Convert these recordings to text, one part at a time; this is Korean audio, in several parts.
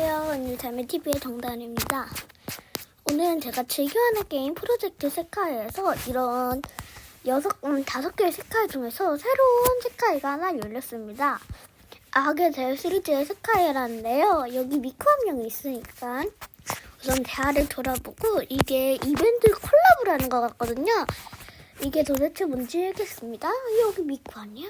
안녕하세요. 오늘 자매TV의 정단입니다. 오늘은 제가 즐겨하는 게임 프로젝트 세카이에서 이런 여섯, 음, 다섯 개의 세카이 중에서 새로운 세카이가 하나 열렸습니다. 악의 대회 시리즈의 세카이라는데요. 여기 미쿠 함령이 있으니까 우선 대화를 돌아보고 이게 이벤트 콜라보라는 것 같거든요. 이게 도대체 뭔지 알겠습니다. 여기 미쿠 아니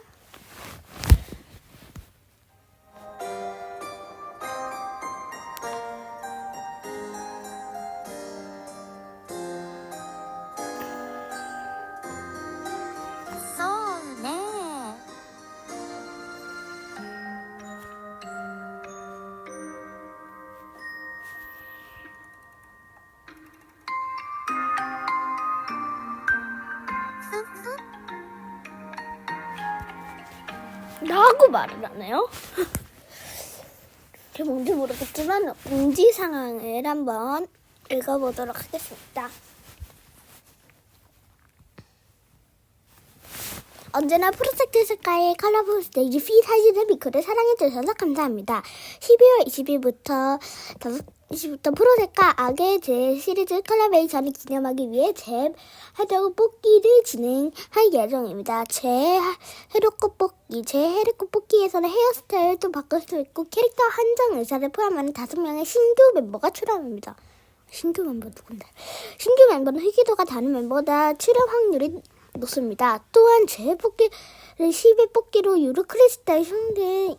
라고 말을 하네요. 그게 뭔지 모르겠지만 공지 상황을 한번 읽어보도록 하겠습니다. 언제나 프로젝트 스카이 컬러풀 스테이지 피 사진의 미크를 사랑해주셔서 감사합니다. 12월 20일부터 5 시부터 프로세카 악의 제 시리즈 컬러베이션을 기념하기 위해 제 해적 뽑기를 진행할 예정입니다. 제 해로꽃 뽑기, 제 해로꽃 뽑기에서는 헤어스타일도 바꿀 수 있고 캐릭터 한정 의사를 포함하는 다섯 명의 신규 멤버가 출연합니다. 신규 멤버 누군데? 신규 멤버는 희귀도가 다른 멤버보다 출연 확률이 높습니다. 또한 제 뽑기를 10회 뽑기로 유로 크리스탈 상대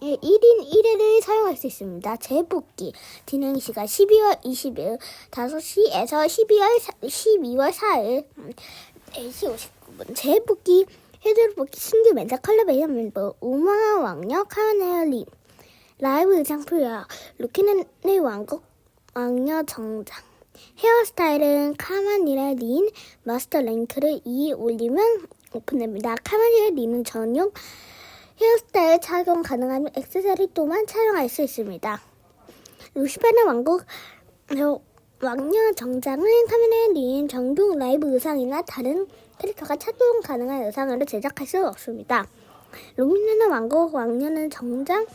1인 1회를 사용할 수 있습니다. 재뽑기. 진행 시간 12월 20일 5시에서 12월 4, 12월 4일. 4시 59분. 재뽑기 헤드로 뽑기 신규 멘사 컬러 베이션 멤버 우마 왕녀 카메리. 라이브 의상 풀려 루키넨의 왕국 왕녀 정장. 헤어스타일은 카마니라 린 마스터 랭크를 2 올리면 오픈됩니다. 카마니라 린은 전용 헤어스타일 착용 가능한 액세서리 또만 촬영할 수 있습니다. 루시파는 왕국 어, 왕녀 정장은 카메라에 린 정동 라이브 의상이나 다른 캐릭터가 착용 가능한 의상으로 제작할 수 없습니다. 루미나는 왕국 왕녀는 정장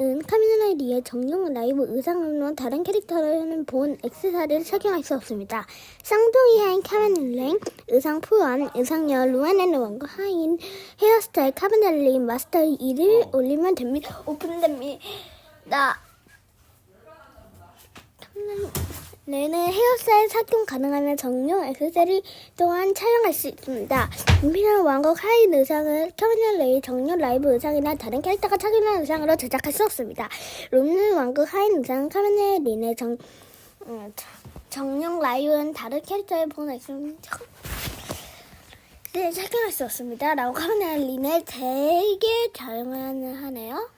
은 카미나의 리의 정용 라이브 의상으로 다른 캐릭터는 본 액세서리를 착용할 수 없습니다. 쌍둥이 하인 카메넬랭 의상 포함 의상녀 루아네는 왕국 하인 헤어스타일 카메넬리 마스터 2를 올리면 됩니다. 오픈됩니다. 네는 헤어스타일 착용 가능하면 정용 액세서리 또한 촬영할 수 있습니다. 인피니트 왕국 하인 의상을 캐미널 레이 정용 라이브 의상이나 다른 캐릭터가 착용한 의상으로 제작할 수 없습니다. 룸는 왕국 하인 의상 카메넬 린의 정, 어, 정용 라이브는 다른 캐릭터의 본 액세서리 네, 착용할 수 없습니다. 라고 카메넬 린을 되게 촬영하는 하네요.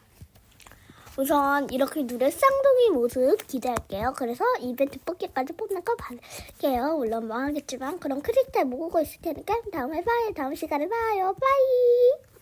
우선 이렇게 눈의 쌍둥이 모습 기대할게요. 그래서 이벤트 뽑기까지 뽑는 거 받을게요. 물론 망하겠지만 그럼 크리스탈 모으고 있을 테니까 다음에 봐요. 다음 시간에 봐요. 빠이.